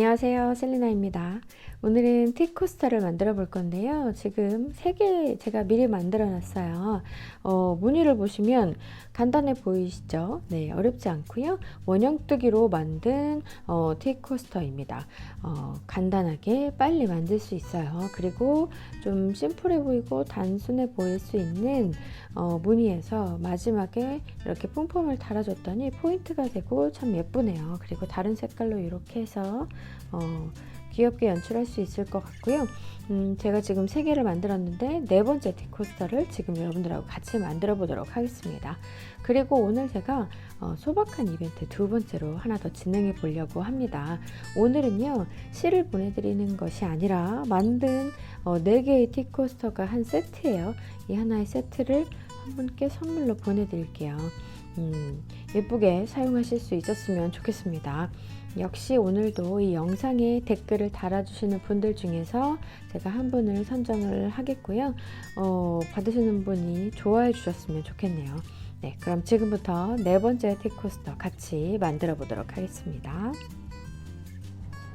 안녕하세요. 셀리나입니다 오늘은 티코스터를 만들어 볼 건데요. 지금 3개 제가 미리 만들어 놨어요. 어, 무늬를 보시면 간단해 보이시죠? 네 어렵지 않고요. 원형뜨기로 만든 어, 티코스터입니다. 어, 간단하게 빨리 만들 수 있어요. 그리고 좀 심플해 보이고 단순해 보일 수 있는 어, 무늬에서 마지막에 이렇게 뿜뿜을 달아줬더니 포인트가 되고 참 예쁘네요. 그리고 다른 색깔로 이렇게 해서 어, 귀엽게 연출할 수 있을 것 같고요. 음, 제가 지금 세 개를 만들었는데 네 번째 디코스터를 지금 여러분들하고 같이 만들어 보도록 하겠습니다. 그리고 오늘 제가 어, 소박한 이벤트 두 번째로 하나 더 진행해 보려고 합니다. 오늘은요 실을 보내드리는 것이 아니라 만든 어, 네 개의 티코스터가 한 세트예요. 이 하나의 세트를 한 분께 선물로 보내드릴게요. 음, 예쁘게 사용하실 수 있었으면 좋겠습니다. 역시 오늘도 이 영상에 댓글을 달아주시는 분들 중에서 제가 한 분을 선정을 하겠고요. 어, 받으시는 분이 좋아해 주셨으면 좋겠네요. 네, 그럼 지금부터 네 번째 티코스터 같이 만들어 보도록 하겠습니다.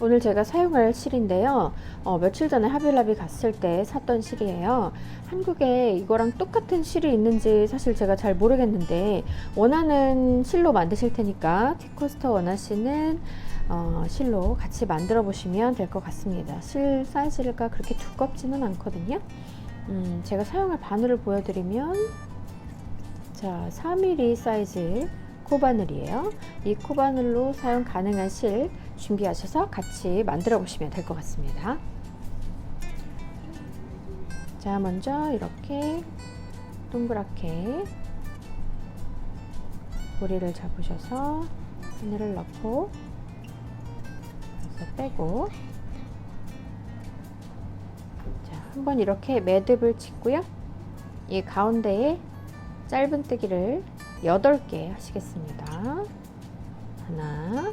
오늘 제가 사용할 실인데요. 어, 며칠 전에 하빌라비 갔을 때 샀던 실이에요. 한국에 이거랑 똑같은 실이 있는지 사실 제가 잘 모르겠는데 원하는 실로 만드실 테니까 티코스터 원하시는 어, 실로 같이 만들어 보시면 될 것 같습니다. 실 사이즈가 그렇게 두껍지는 않거든요. 음, 제가 사용할 바늘을 보여드리면 자 3mm 사이즈 코바늘이에요. 이 코바늘로 사용 가능한 실 준비하셔서 같이 만들어 보시면 될 것 같습니다. 자, 먼저 이렇게 동그랗게 고리를 잡으셔서 바늘을 넣고 그래서 빼고 자, 한번 이렇게 매듭을 짓고요. 이 가운데에 짧은뜨기를 8개 하시겠습니다. 하나,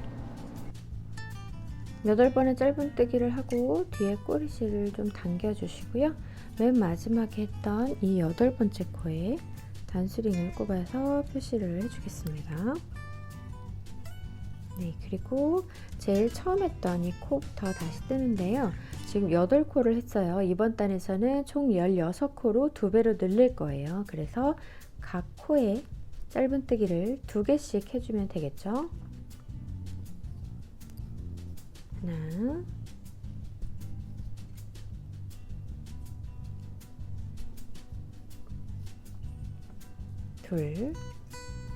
여덟 번의 짧은뜨기를 하고 뒤에 꼬리실을 좀 당겨주시고요. 맨 마지막에 했던 이 여덟 번째 코에 단수링을 꼽아서 표시를 해주겠습니다. 네, 그리고 제일 처음 했던 이 코부터 다시 뜨는데요. 지금 8코를 했어요. 이번 단에서는 총 16코로 두 배로 늘릴 거예요. 그래서 각 코에 짧은뜨기를 두 개씩 해주면 되겠죠. 하나, 둘,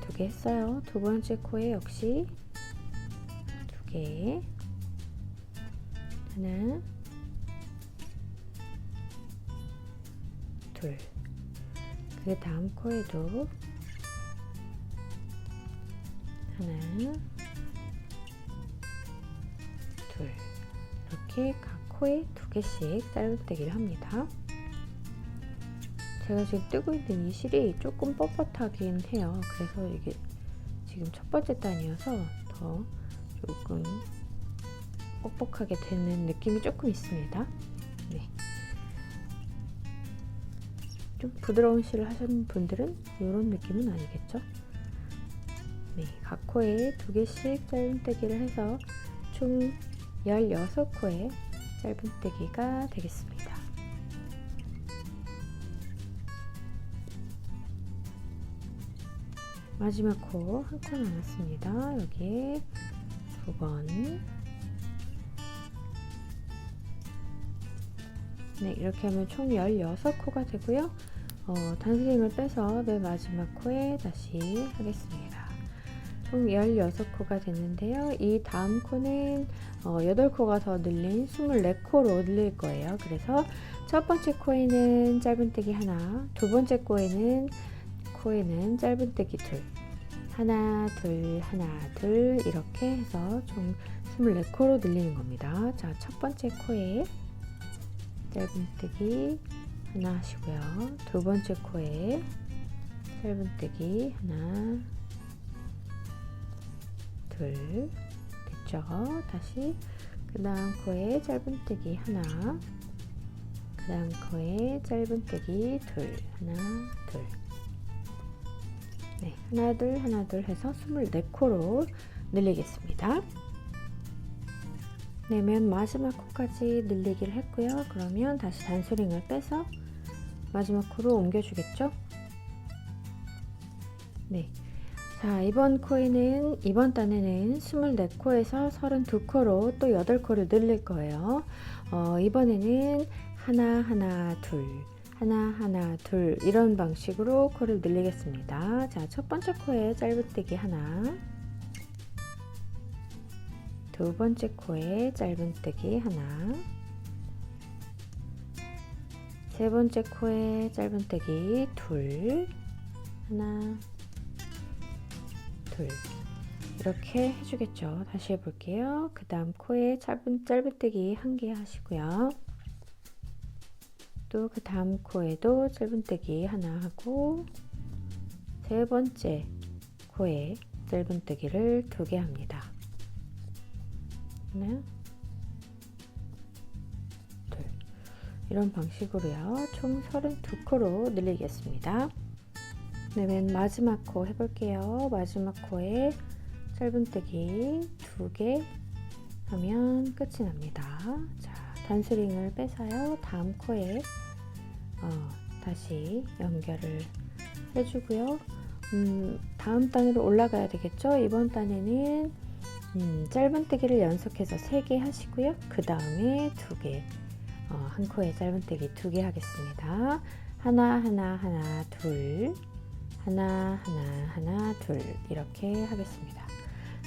두 개 했어요. 두 번째 코에 역시 두 개, 하나, 둘. 그 다음 코에도 하나, 이렇게 각 코에 두 개씩 짧은뜨기를 합니다. 제가 지금 뜨고 있는 이 실이 조금 뻣뻣하긴 해요. 그래서 이게 지금 첫 번째 단이어서 더 조금 뻑뻑하게 되는 느낌이 조금 있습니다. 네. 좀 부드러운 실을 하신 분들은 이런 느낌은 아니겠죠? 네, 각 코에 두 개씩 짧은뜨기를 해서 총 16코의 짧은뜨기가 되겠습니다. 마지막 코 한 코 남았습니다. 여기에 두 번. 네, 이렇게 하면 총 16코가 되고요. 어, 단스링을 빼서 맨 마지막 코에 다시 하겠습니다. 총 16코가 됐는데요. 이 다음 코는 어, 8코가 더 늘린 24코로 늘릴 거예요. 그래서 첫 번째 코에는 짧은뜨기 하나, 두 번째 코에는 코에는 짧은뜨기 둘, 하나, 둘, 하나, 둘 이렇게 해서 총 24코로 늘리는 겁니다. 자, 첫 번째 코에 짧은뜨기 하나 하시고요. 두 번째 코에 짧은뜨기 하나, 둘 됐죠? 다시 그 다음 코에 짧은뜨기 하나 그 다음 코에 짧은뜨기 둘 하나 둘 네, 하나 둘 하나 둘 해서 24코로 늘리겠습니다. 네, 맨 마지막 코까지 늘리기를 했고요. 그러면 다시 단수링을 빼서 마지막 코로 옮겨주겠죠? 네. 자, 이번 코에는, 이번 단에는 24코에서 32코로 또 8코를 늘릴 거예요. 어, 이번에는 하나, 하나, 둘, 하나, 하나, 둘, 이런 방식으로 코를 늘리겠습니다. 자, 첫 번째 코에 짧은뜨기 하나, 두 번째 코에 짧은뜨기 하나, 세 번째 코에 짧은뜨기 둘, 하나, 둘 이렇게 해주겠죠. 다시 해볼게요. 그 다음 코에 짧은 짧은뜨기 한 개 하시고요. 또 그 다음 코에도 짧은뜨기 하나 하고 세 번째 코에 짧은뜨기를 두 개 합니다. 하나, 둘 이런 방식으로요. 총 32코로 늘리겠습니다. 네, 맨 마지막 코 해볼게요. 마지막 코에 짧은뜨기 두 개 하면 끝이 납니다. 자, 단스링을 빼서요. 다음 코에 어, 다시 연결을 해주고요. 음, 다음 단으로 올라가야 되겠죠? 이번 단에는 음, 짧은뜨기를 연속해서 3개 하시고요. 그 다음에 2개, 어, 한 코에 짧은뜨기 2개 하겠습니다. 하나, 하나, 하나, 둘, 하나, 하나, 하나, 둘 이렇게 하겠습니다.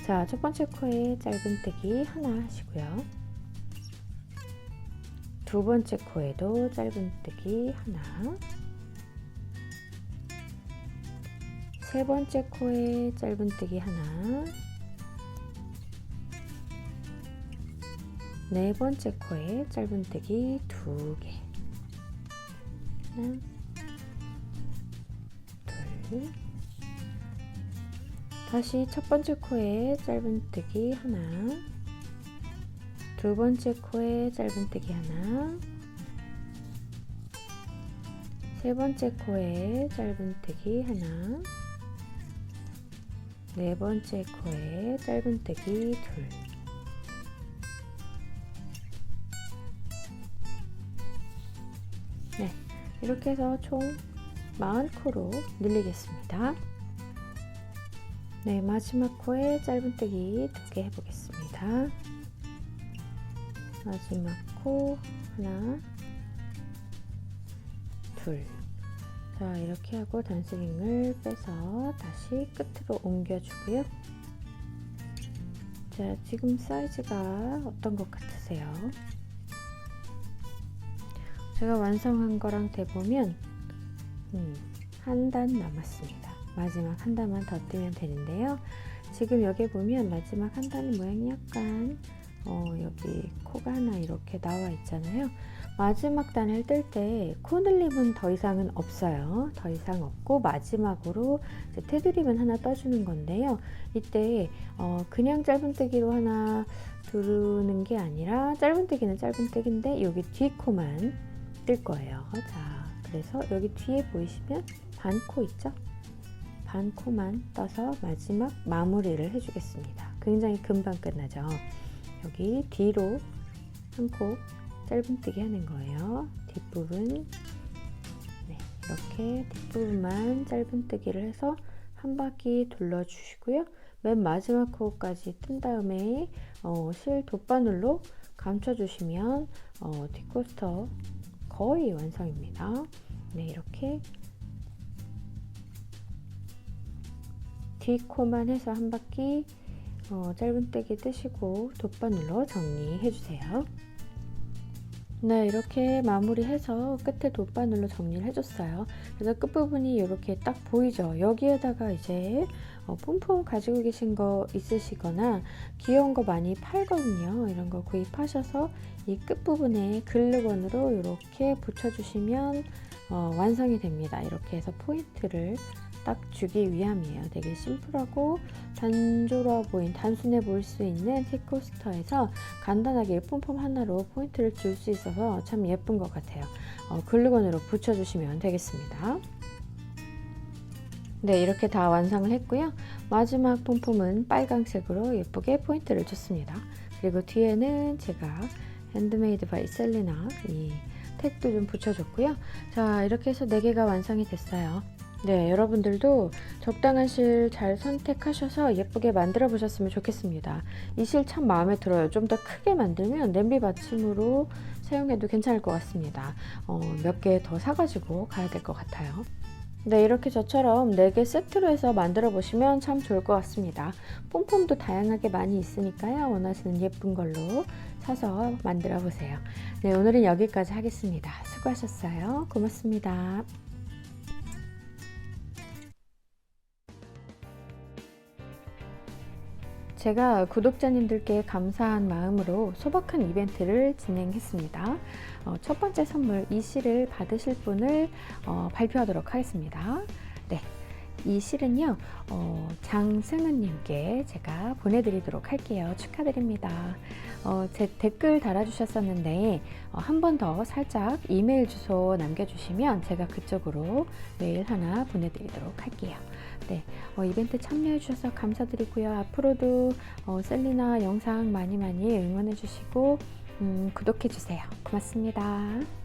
자, 첫 번째 코에 짧은뜨기 하나 하시고요. 두 번째 코에도 짧은뜨기 하나. 세 번째 코에 짧은뜨기 하나. 네 번째 코에 짧은뜨기 두 개. 하나, 둘. 다시 첫 번째 코에 짧은뜨기 하나. 두 번째 코에 짧은뜨기 하나. 세 번째 코에 짧은뜨기 하나. 네 번째 코에 짧은뜨기 둘. 네, 이렇게 해서 총 40코로 늘리겠습니다. 네, 마지막 코에 짧은뜨기 두 개 해보겠습니다. 마지막 코 하나, 둘. 자, 이렇게 하고 단스링을 빼서 다시 끝으로 옮겨주고요. 자, 지금 사이즈가 어떤 것 같으세요? 제가 완성한 거랑 대보면 음, 한 단 남았습니다. 마지막 한 단만 더 뜨면 되는데요. 지금 여기 보면 마지막 한 단의 모양이 약간 어, 여기 코가 하나 이렇게 나와 있잖아요. 마지막 단을 뜰 때 코늘림은 더 이상은 없어요. 더 이상 없고 마지막으로 테두리만 하나 떠주는 건데요. 이때 어, 그냥 짧은뜨기로 하나 두르는 게 아니라 짧은뜨기는 짧은뜨기인데 여기 뒷코만 뜰 거예요. 자, 그래서 여기 뒤에 보이시면 반코 있죠? 반코만 떠서 마지막 마무리를 해주겠습니다. 굉장히 금방 끝나죠? 여기 뒤로 한 코 짧은뜨기 하는 거예요. 뒷부분 네, 이렇게 뒷부분만 짧은뜨기를 해서 한 바퀴 둘러주시고요. 맨 마지막 코까지 뜬 다음에 어, 실 돗바늘로 감춰주시면 어, 뒷코스터 거의 완성입니다. 네, 이렇게 뒷코만 해서 한 바퀴 어, 짧은뜨기 뜨시고 돗바늘로 정리해 주세요. 네, 이렇게 마무리해서 끝에 돗바늘로 정리를 해줬어요. 그래서 끝부분이 이렇게 딱 보이죠? 여기에다가 이제 어, 폼폼 가지고 계신 거 있으시거나 귀여운 거 많이 팔거든요. 이런 거 구입하셔서 이 끝부분에 글루건으로 이렇게 붙여주시면 어, 완성이 됩니다. 이렇게 해서 포인트를 딱 주기 위함이에요. 되게 심플하고 단조로워 보인, 단순해 보일 수 있는 티코스터에서 간단하게 폼폼 하나로 포인트를 줄 수 있어서 참 예쁜 것 같아요. 어, 글루건으로 붙여주시면 되겠습니다. 네, 이렇게 다 완성을 했고요. 마지막 폼폼은 빨강색으로 예쁘게 포인트를 줬습니다. 그리고 뒤에는 제가 핸드메이드 바이 셀리나 이 택도 좀 붙여줬고요. 자, 이렇게 해서 4개가 완성이 됐어요. 네, 여러분들도 적당한 실 잘 선택하셔서 예쁘게 만들어 보셨으면 좋겠습니다. 이 실 참 마음에 들어요. 좀 더 크게 만들면 냄비 받침으로 사용해도 괜찮을 것 같습니다. 어, 몇 개 더 사가지고 가야 될 것 같아요. 네, 이렇게 저처럼 4개 세트로 해서 만들어 보시면 참 좋을 것 같습니다. 폼폼도 다양하게 많이 있으니까요. 원하시는 예쁜 걸로 사서 만들어 보세요. 네, 오늘은 여기까지 하겠습니다. 수고하셨어요. 고맙습니다. 제가 구독자님들께 감사한 마음으로 소박한 이벤트를 진행했습니다. 어, 첫 번째 선물 이 실을 받으실 분을 어, 발표하도록 하겠습니다. 네. 이 실은요, 어, 장승은님께 제가 보내드리도록 할게요. 축하드립니다. 어, 제 댓글 달아주셨었는데, 어, 한번 더 살짝 이메일 주소 남겨주시면 제가 그쪽으로 메일 하나 보내드리도록 할게요. 네, 어, 이벤트 참여해 주셔서 감사드리고요. 앞으로도 어, 셀리나 영상 많이 많이 응원해 주시고, 음, 구독해 주세요. 고맙습니다.